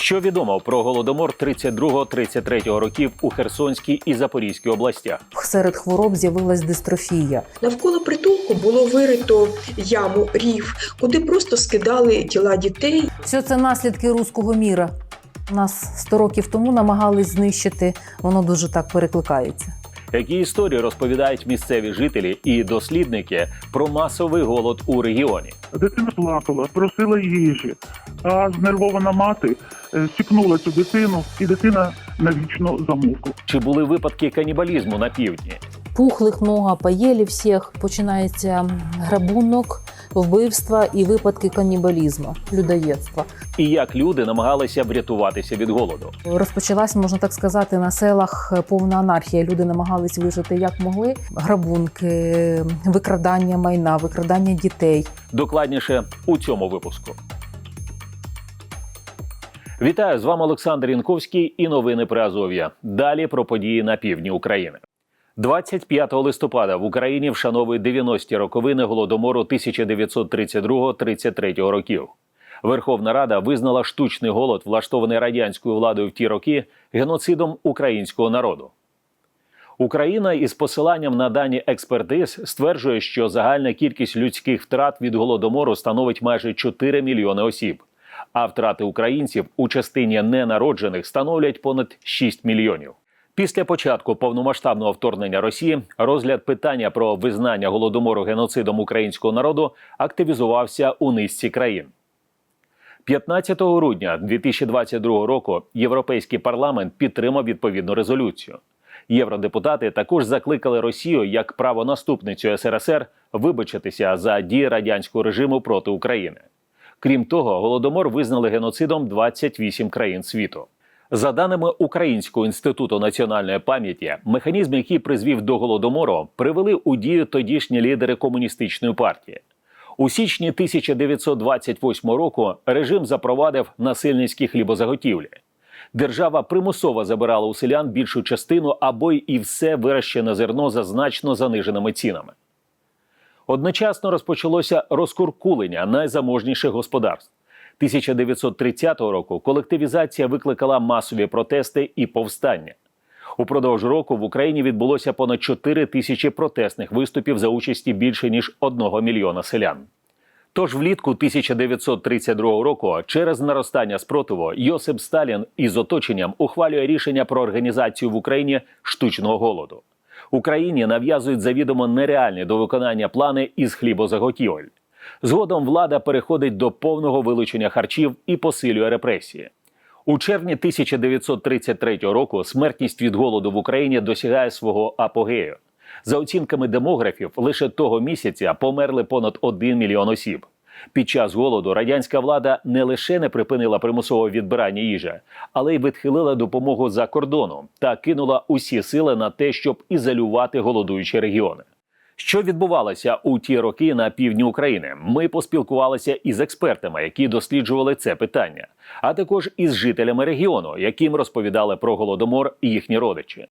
Що відомо про голодомор 32-33 років у Херсонській і Запорізькій областях? Серед хвороб з'явилась дистрофія. Навколо притулку було вирито яму рів, куди просто скидали тіла дітей. Все це наслідки руського міра. Нас 100 років тому намагались знищити, воно дуже так перекликається. Які історії розповідають місцеві жителі і дослідники про масовий голод у регіоні? Дитина плакала, просила їжі, а знервована мати е, сікнула цю дитину, і дитина навічно замовкла. Чи були випадки канібалізму на півдні? Пухлих много, паєлі всіх. Починається грабунок, вбивства і випадки канібалізму, людоєдства. І як люди намагалися врятуватися від голоду? Розпочалась, можна так сказати, на селах повна анархія. Люди намагались вижити як могли. Грабунки, викрадання майна, викрадання дітей. Докладніше у цьому випуску. Вітаю з вами Олександр Янковський і новини про Азов'я. Далі про події на півдні України. 25 листопада в Україні вшановують 90-ті роковини голодомору 1932-33 років. Верховна Рада визнала штучний голод, влаштований радянською владою в ті роки, геноцидом українського народу. Україна із посиланням на дані експертиз стверджує, що загальна кількість людських втрат від голодомору становить майже 4 мільйони осіб, а втрати українців у частині ненароджених становлять понад 6 мільйонів. Після початку повномасштабного вторгнення Росії розгляд питання про визнання голодомору геноцидом українського народу активізувався у низці країн. 15 грудня 2022 року Європейський парламент підтримав відповідну резолюцію. Євродепутати також закликали Росію як правонаступницю СРСР вибачитися за дії радянського режиму проти України. Крім того, голодомор визнали геноцидом 28 країн світу. За даними Українського інституту національної пам'яті, механізм, який призвів до голодомору, привели у дію тодішні лідери комуністичної партії. У січні 1928 року режим запровадив насильницькі хлібозаготівлі. Держава примусово забирала у селян більшу частину або й і все вирощене зерно за значно заниженими цінами. Одночасно розпочалося розкуркулення найзаможніших господарств. 1930 року колективізація викликала масові протести і повстання. Упродовж року в Україні відбулося понад 4 тисячі протестних виступів за участі більше ніж 1 мільйона селян. Тож влітку 1932 року, через наростання спротиву, Йосип Сталін із оточенням ухвалює рішення про організацію в Україні штучного голоду. Україні нав'язують завідомо нереальні до виконання плани із хлібозаготівель. Згодом влада переходить до повного вилучення харчів і посилює репресії. У червні 1933 року смертність від голоду в Україні досягає свого апогею. За оцінками демографів, лише того місяця померли понад 1 мільйон осіб. Під час голоду радянська влада не лише не припинила примусове відбирання їжі, але й відхилила допомогу за кордоном та кинула усі сили на те, щоб ізолювати голодуючі регіони. Що відбувалося у ті роки на півдні України? Ми поспілкувалися із експертами, які досліджували це питання, а також із жителями регіону, яким розповідали про голодомор їхні родичі.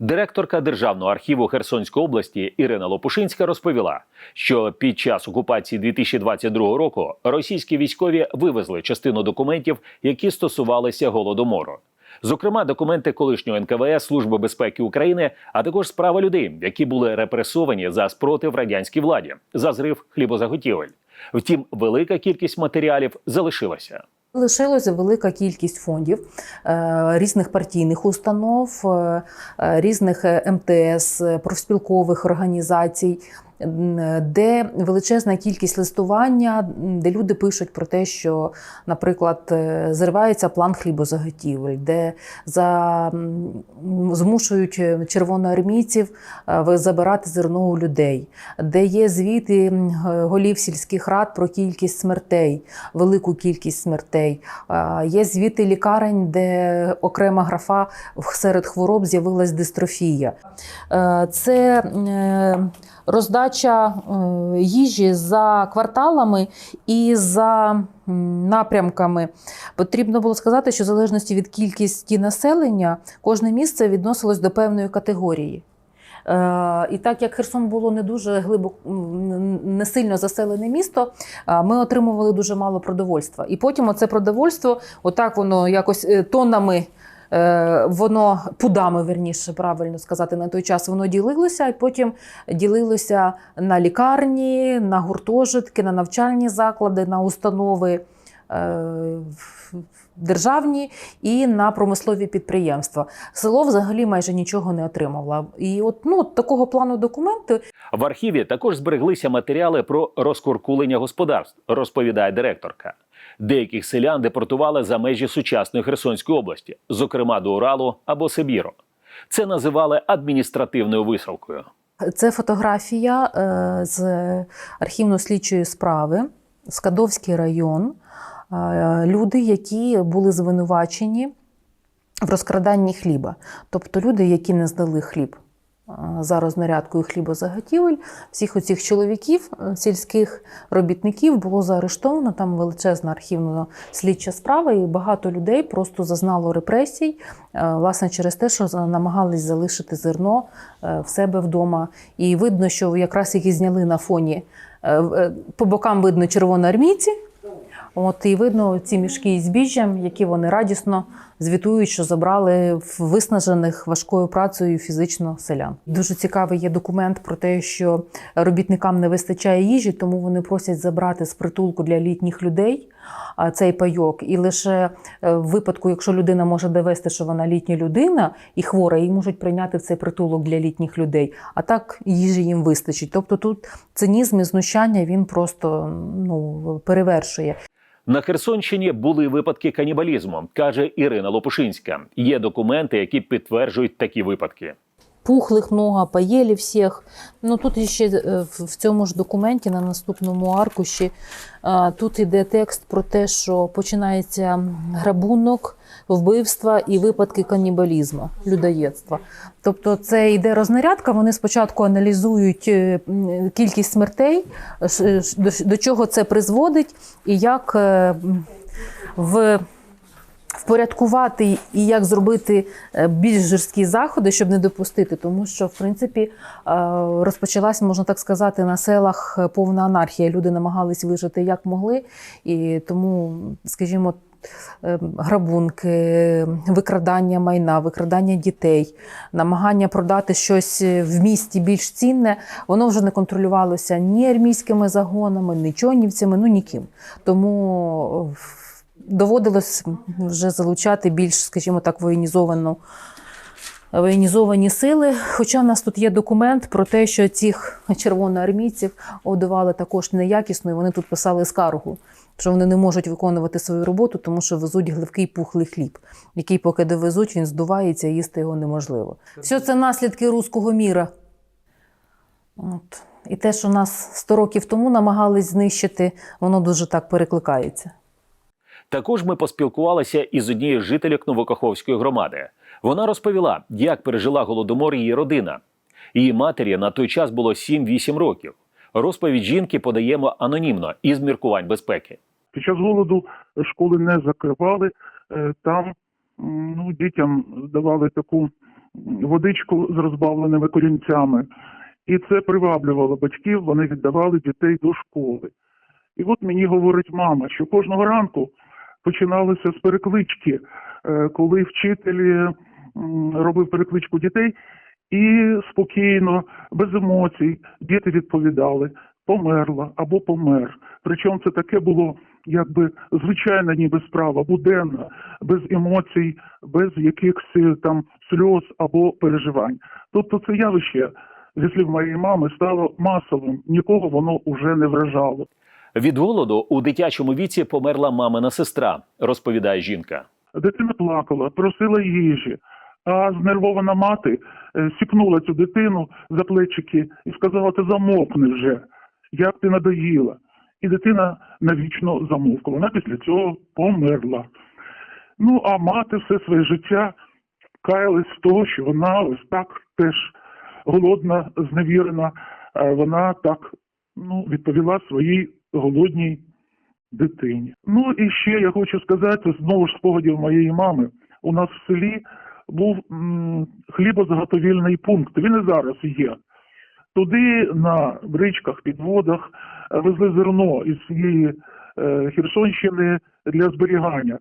Директорка Державного архіву Херсонської області Ірина Лопушинська розповіла, що під час окупації 2022 року російські військові вивезли частину документів, які стосувалися голодомору. Зокрема, документи колишнього НКВС Служби безпеки України, а також справа людей, які були репресовані за спротив радянській владі, за зрив хлібозаготівель. Втім, велика кількість матеріалів залишилася. Лишилася велика кількість фондів е, різних партійних установ, е, е, різних МТС, профспілкових організацій, де величезна кількість листування, де люди пишуть про те, що, наприклад, е, зривається план хлібозаготівель, де за, змушують е, червоноармійців е, забирати зерно у людей, де є звіти голів сільських рад про кількість смертей, велику кількість смертей. Є звіти лікарень, де окрема графа серед хвороб з'явилась дистрофія. Е, Це е, роздача е, їжі за кварталами і за напрямками. Потрібно було сказати, що в залежності від кількості населення кожне місце відносилось до певної категорії. Е, І так як Херсон було не дуже глибоко, не сильно заселене місто, е, ми отримували дуже мало продовольства. І потім оце продовольство, отак воно якось тоннами. Е, Воно пудами, верніше, правильно сказати, на той час воно ділилося, і потім ділилося на лікарні, на гуртожитки, на навчальні заклади, на установи е, державні і на промислові підприємства. Село взагалі майже нічого не отримувало. І от ну, такого плану документи В архіві також збереглися матеріали про розкуркулення господарств, розповідає директорка. Деяких селян депортували за межі сучасної Херсонської області, зокрема до Уралу або Сибіру. Це називали адміністративною висилкою. Це фотографія е, з архівно-слідчої справи, Скадовський район. Е, Люди, які були звинувачені в розкраданні хліба. Тобто люди, які не здали хліб за рознарядкою хлібозаготівель, всіх оцих чоловіків, е, сільських робітників було заарештовано. Там величезна архівно-слідча справа, і багато людей просто зазнало репресій, е, власне, через те, що намагались залишити зерно е, в себе вдома. І видно, що якраз їх зняли на фоні. е, е, По бокам видно червоноармійці. От і видно ці мішки із збіжжям, які вони радісно звітують, що забрали в виснажених важкою працею фізично селян. Дуже цікавий є документ про те, що робітникам не вистачає їжі, тому вони просять забрати з притулку для літніх людей цей пайок. І лише е, в випадку, якщо людина може довести, що вона літня людина і хвора, її можуть прийняти в цей притулок для літніх людей. А так їжі їм вистачить. Тобто тут цинізм і знущання він просто ну перевершує. На Херсонщині були випадки канібалізму, каже Ірина Лопушинська. Є документи, які підтверджують такі випадки. Пухлих много, поїли всіх. Ну тут ще е, в цьому ж документі на наступному аркуші тут іде текст про те, що починається грабунок, вбивства і випадки канібалізму, людоєдства. Тобто це йде рознарядка. Вони спочатку аналізують е, кількість смертей, до чого це призводить, і як е, в впорядкувати і як зробити е, більш жорсткі заходи, щоб не допустити, тому що в принципі е, розпочалась, можна так сказати, на селах е, повна анархія. Люди намагались вижити як могли, і тому, скажімо. Грабунки, викрадання майна, викрадання дітей, намагання продати щось в місті більш цінне, воно вже не контролювалося ні армійськими загонами, ні чонівцями, ну ніким. Тому доводилось вже залучати більш, скажімо так, воєнізовану. Воєнізовані сили, хоча в нас тут є документ про те, що цих червоноармійців одували також неякісно, і вони тут писали скаргу, що вони не можуть виконувати свою роботу, тому що везуть гливкий пухлий хліб, який, поки довезуть, він здувається, їсти його неможливо. Все це наслідки руського міра. От. І те, що нас 100 років тому намагались знищити, воно дуже так перекликається. Також ми поспілкувалися із однією з жителів Новокаховської громади. Вона розповіла, як пережила голодомор її родина. Її матері на той час було 7-8 років. Розповідь жінки подаємо анонімно із міркувань безпеки. Під час голоду школи не закривали. Е, Там ну, дітям давали таку водичку з розбавленими корінцями. І це приваблювало батьків, вони віддавали дітей до школи. І от мені говорить мама, що кожного ранку починалося з переклички, е, коли вчитель робив перекличку дітей, і спокійно, без емоцій, діти відповідали померла або помер. Причому це таке було якби звичайна ніби справа, буденна, без емоцій, без якихось е, там сльоз або переживань. Тобто це явище, зі слів моєї мами, стало масовим, нікого воно уже не вражало. Від голоду у дитячому віці померла мамина сестра, розповідає жінка. Дитина плакала, просила їжі, а знервована мати е, сіпнула цю дитину за плечики і сказала: Ти замовкни вже, як ти надоїла. І дитина навічно замовкла. Вона після цього померла. Ну, а мати все своє життя каялась з того, що вона ось так теж голодна, зневірена. Вона так ну, відповіла своїй голодній дитині. Ну і ще я хочу сказати, знову ж спогадів моєї мами. У нас в селі був м, хлібозаготовільний пункт. Він і зараз є. Туди на бричках, підводах е, везли зерно із всієї е, Херсонщини для зберігання.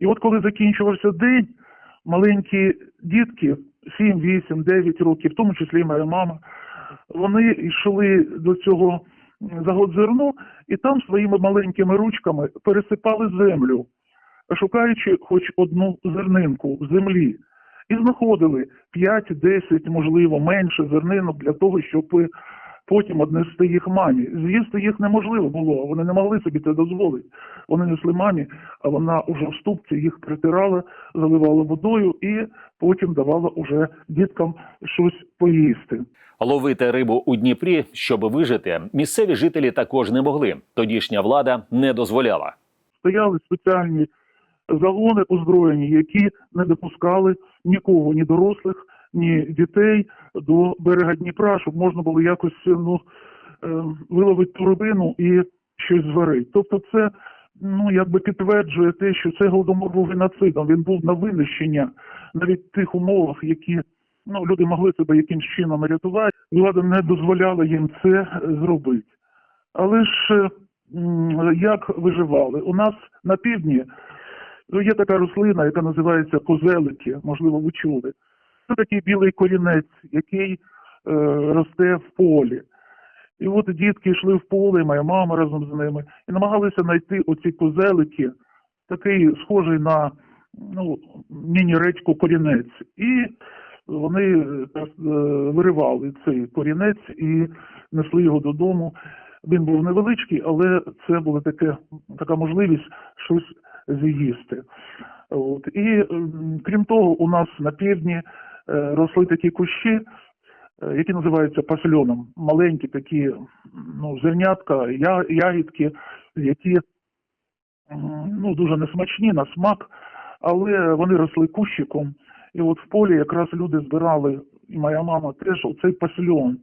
І от коли закінчувався день, маленькі дітки, 7, 8, 9 років, в тому числі моя мама, вони йшли до цього загодзерно і там своїми маленькими ручками пересипали землю, шукаючи хоч одну зернинку в землі. І знаходили 5-10, можливо, менше зернинок для того, щоб потім однести їх мамі. З'їсти їх неможливо було, вони не могли собі це дозволити. Вони несли мамі, а вона уже в ступці їх притирала, заливала водою і потім давала уже діткам щось поїсти. Ловити рибу у Дніпрі, щоб вижити, місцеві жителі також не могли. Тодішня влада не дозволяла. стояли спеціальні загони озброєні, які не допускали нікого, ні дорослих, дітей до берега Дніпра, щоб можна було якось ну, е, виловити ту рибину і щось зварити. Тобто, це ну якби підтверджує те, що цей голодомор був геноцидом. Він був на винищення навіть тих умовах, які ну люди могли себе якимсь чином рятувати. Влада не дозволяла їм це зробити. Але ж е, як виживали? У нас на півдні ну, є така рослина, яка називається козелики, можливо, ви чули. Це такий білий корінець, який е, росте в полі. І от дітки йшли в поле, і моя мама разом з ними, і намагалися знайти оці козелики, такий схожий на ну, міні-редьку корінець. І вони е, е, виривали цей корінець і несли його додому. Він був невеличкий, але це була таке, така можливість щось з'їсти. От. І крім того, у нас на півдні росли такі кущі, е, які називаються пасльоном. Маленькі такі ну, зернятка, я, ягідки, які ну, дуже несмачні на смак, але вони росли кущиком. І от в полі якраз люди збирали, і моя мама теж оцей пасльон.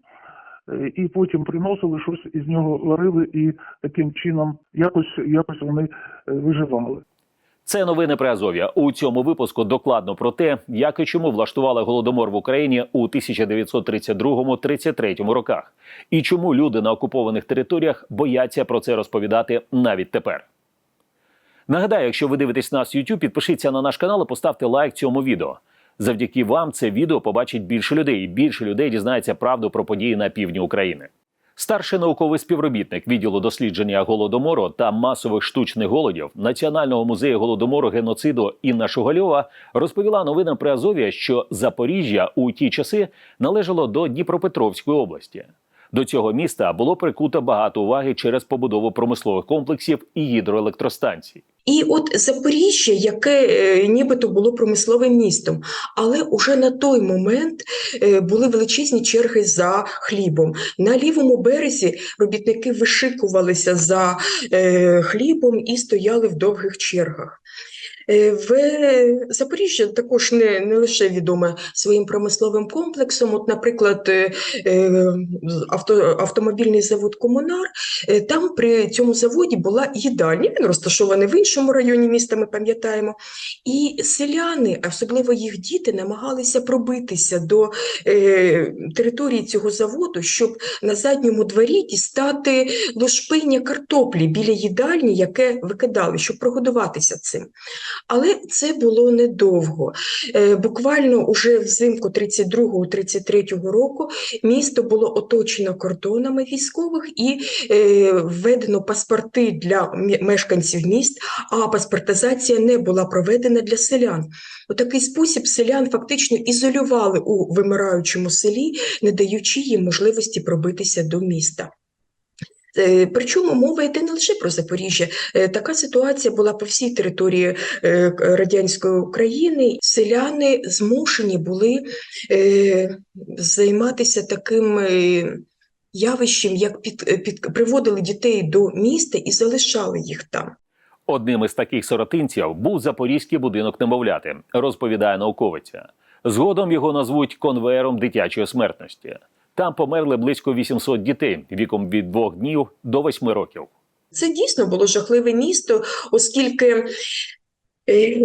Е, І потім приносили щось із нього варили, і таким чином якось, якось вони е, виживали. Це новини про Азов'я. У цьому випуску докладно про те, як і чому влаштували голодомор в Україні у 1932-33 роках, і чому люди на окупованих територіях бояться про це розповідати навіть тепер. Нагадаю, якщо ви дивитесь нас в YouTube, підпишіться на наш канал і поставте лайк цьому відео. Завдяки вам це відео побачить більше людей, і більше людей дізнається правду про події на півдні України. Старший науковий співробітник відділу дослідження голодомору та масових штучних голодів Національного музею голодомору геноциду Інна Шугальова розповіла новинам при Азові, що Запоріжжя у ті часи належало до Дніпропетровської області. До цього міста було прикуто багато уваги через побудову промислових комплексів і гідроелектростанцій. І от Запоріжжя, яке е, нібито було промисловим містом, але уже на той момент е, були величезні черги за хлібом. На лівому березі робітники вишикувалися за е, хлібом і стояли в довгих чергах. Е, В Запоріжжя також не, не лише відоме своїм промисловим комплексом. От, наприклад, е, е, авто, автомобільний завод Комунар, там при цьому заводі була їдальня, він розташований в іншому районі міста, ми пам'ятаємо. І селяни, особливо їх діти, намагалися пробитися до території цього заводу, щоб на задньому дворі дістати лошпиння картоплі біля їдальні, яке викидали, щоб прогодуватися цим. Але це було недовго. Е, Буквально уже взимку 32-33 року місто було оточено кордонами військових і е, введено паспорти для мешканців міст, а паспортизація не була проведена для селян. У такий спосіб селян фактично ізолювали у вимираючому селі, не даючи їм можливості пробитися до міста. Е, Причому мова йде не лише про Запоріжжя. Е, Така ситуація була по всій території е, радянської України. Селяни змушені були займатися таким явищем, як під, під приводили дітей до міста і залишали їх там. Одним із таких сиротинців був запорізький будинок немовляти, розповідає науковиця. Згодом його назвуть конвеєром дитячої смертності. Там померли близько 800 дітей віком від двох днів до восьми років. Це дійсно було жахливе місто, оскільки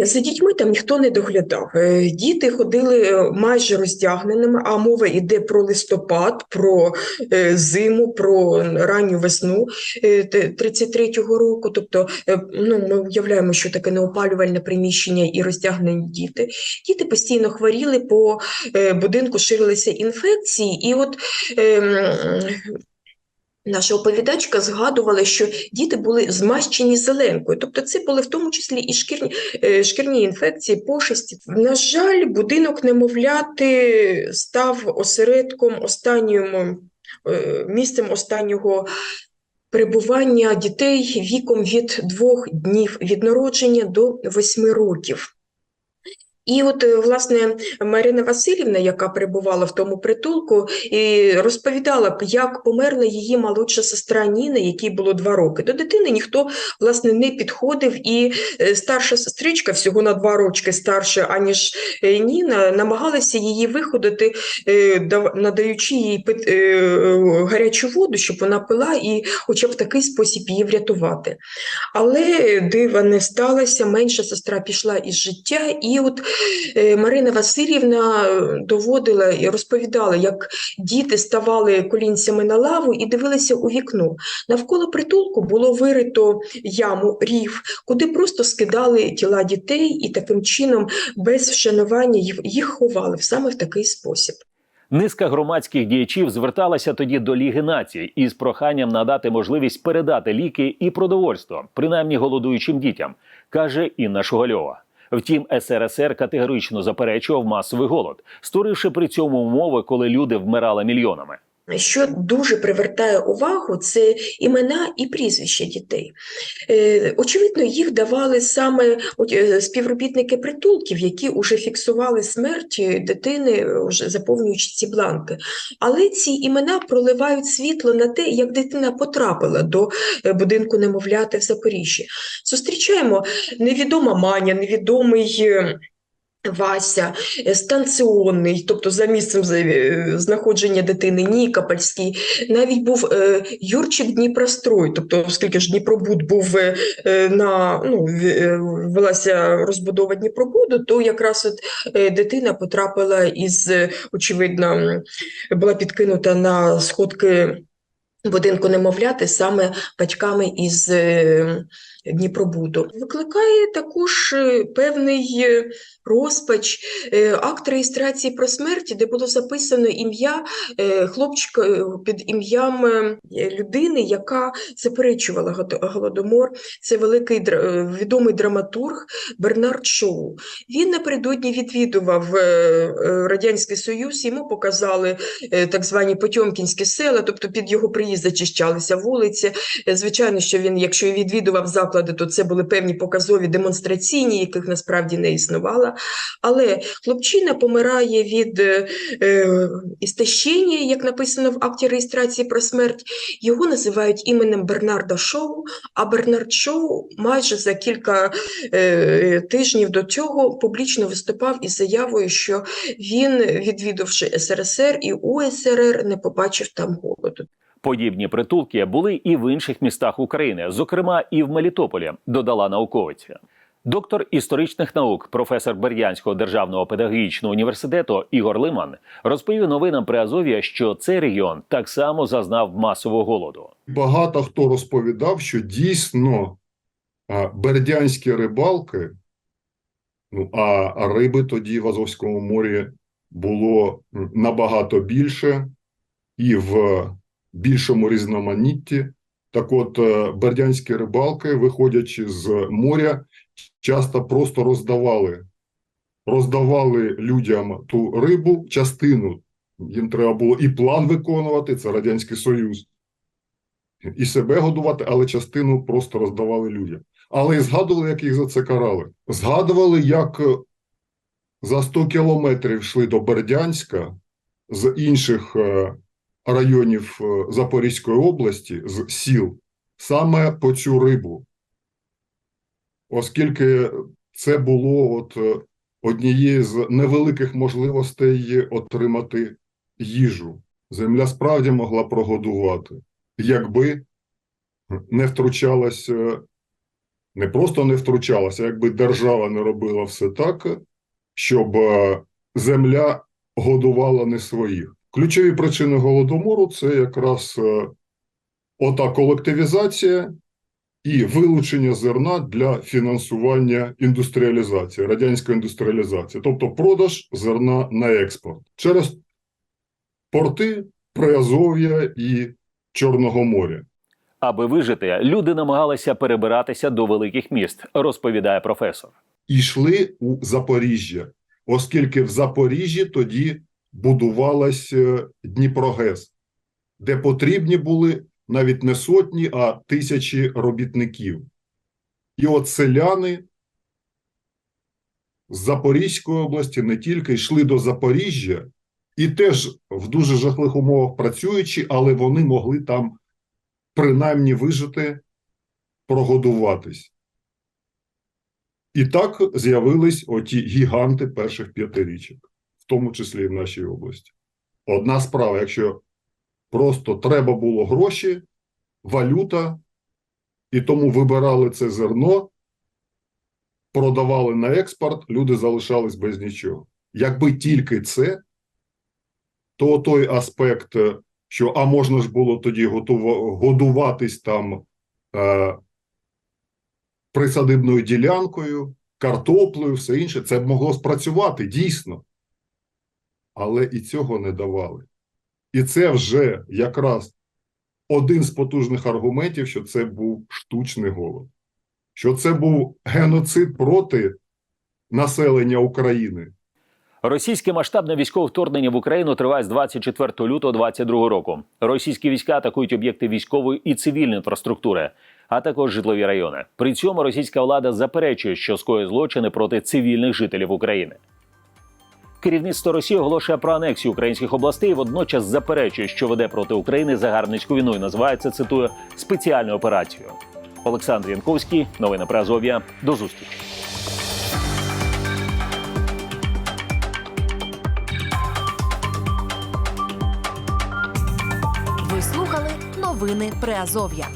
За дітьми там ніхто не доглядав. Е, Діти ходили е, майже роздягненими, а мова йде про листопад, про е, зиму, про ранню весну е, те- 33-го року. Тобто, е, ну, ми уявляємо, що таке неопалювальне приміщення і роздягнені діти. Діти постійно хворіли, по е, будинку ширилися інфекції, і от ем, Наша оповідачка згадувала, що діти були змащені зеленкою, тобто це були в тому числі і шкірні, е, шкірні інфекції, пошесті. На жаль, будинок немовляти став осередком останнього е, місцем останнього перебування дітей віком від двох днів від народження до восьми років. І от, е, власне, Марина Васильівна, яка перебувала в тому притулку, і розповідала, як померла її молодша сестра Ніна, якій було два роки. До дитини ніхто, власне, не підходив, і е, старша сестричка, всього на два рочки старша, аніж е, Ніна, намагалася її виходити, надаючи їй гарячу воду, щоб вона пила, і хоча б такий спосіб її врятувати. Але дива не сталося, менша сестра пішла із життя, і от Марина Васильівна е, доводила і розповідала, як діти ставали колінцями на лаву і дивилися у вікно. Навколо притулку було вирито яму, рів, куди просто скидали тіла дітей і таким чином без вшанування їх ховали саме в такий спосіб. Низка громадських діячів зверталася тоді до Ліги націй із проханням надати можливість передати ліки і продовольство, принаймні голодуючим дітям, каже Інна Шугальова. Втім, СРСР категорично заперечував масовий голод, створивши при цьому умови, коли люди вмирали мільйонами. Що дуже привертає увагу, це імена і прізвища дітей. Е, Очевидно, їх давали саме е, співробітники притулків, які вже фіксували смерть дитини, е, вже заповнюючи ці бланки. Але ці імена проливають світло на те, як дитина потрапила до будинку немовляти в Запоріжжі. Зустрічаємо невідома Маня, невідомий. Вася, е, станціонний, тобто за місцем е, знаходження дитини Нікопольський, навіть був е, Юрчик Дніпрострой, тобто, оскільки ж Дніпробуд був на ну, велася розбудова Дніпробуду, то якраз от дитина потрапила із, очевидно, була підкинута на сходки будинку немовляти саме батьками із Дніпробуду. Викликає також е, певний е, розпач е, акт реєстрації про смерті, де було записано ім'я хлопчика під ім'ям людини, яка заперечувала голодомор. Це великий відомий драматург Бернард Шоу. Він напередодні відвідував Радянський Союз, йому показали так звані Потьомкінські села, тобто під його приїзд зачищалися вулиці. Звичайно, що він, якщо відвідував заклади, то це були певні показові демонстраційні, яких насправді не існувало. Але хлопчина помирає від е, е, істощення, як написано в акті реєстрації про смерть. Його називають іменем Бернарда Шоу, а Бернард Шоу майже за кілька е, тижнів до цього публічно виступав із заявою, що він, відвідавши СРСР і УСРР, не побачив там голоду. Подібні притулки були і в інших містах України, зокрема і в Мелітополі, додала науковиця. Доктор історичних наук, професор Бердянського державного педагогічного університету Ігор Лиман розповів новинам при Азові, що цей регіон так само зазнав масового голоду. Багато хто розповідав, що дійсно бердянські рибалки, ну а риби тоді в Азовському морі було набагато більше і в більшому різноманітті. Так от, е, бердянські рибалки, виходячи з моря, часто просто роздавали, роздавали людям ту рибу, частину. Їм треба було і план виконувати, це Радянський Союз і себе годувати, але частину просто роздавали людям. Але і згадували, як їх за це карали. Згадували, як е, за 100 кілометрів йшли до Бердянська з інших е, районів е, Запорізької області, з сіл, саме по цю рибу. Оскільки це було от е, однією з невеликих можливостей отримати їжу. Земля справді могла прогодувати якби не втручалась е, не просто не втручалася, якби держава не робила все так, щоб е, земля годувала не своїх. Ключові причини голодомору це якраз е, ота колективізація і вилучення зерна для фінансування індустріалізації, радянської індустріалізації, тобто продаж зерна на експорт через порти Приазов'я і Чорного моря. Аби вижити, люди намагалися перебиратися до великих міст, розповідає професор. і йшли у Запоріжжя, оскільки в Запоріжжі тоді будувалась Дніпрогес, де потрібні були навіть не сотні, а тисячі робітників. І от селяни з Запорізької області не тільки йшли до Запоріжжя, і теж в дуже жахливих умовах працюючи, але вони могли там принаймні вижити, прогодуватись. І так з'явились оті гіганти перших п'ятирічок, тому числі і в нашій області. Одна справа, якщо просто треба було гроші, валюта, і тому вибирали це зерно, продавали на експорт, люди залишались без нічого. Якби тільки це, то той аспект, е, що а можна ж було тоді годуватись там е, присадибною ділянкою, картоплею, все інше, це б могло спрацювати дійсно. Але і цього не давали. І це вже якраз один з потужних аргументів, що це був штучний голод, що це був геноцид проти населення України. Російське масштабне військове вторгнення в Україну триває з 24 лютого 2022 року. Російські війська атакують об'єкти військової і цивільної інфраструктури, а також житлові райони. При цьому російська влада заперечує, що скоює злочини проти цивільних жителів України. Керівництво Росії оголошує про анексію українських областей. Водночас заперечує, що веде проти України загарбницьку війну і називає це цитую спеціальною операцією. Олександр Янковський, новини про Азов'я. До зустрічі. Ви слухали новини Приазов'я.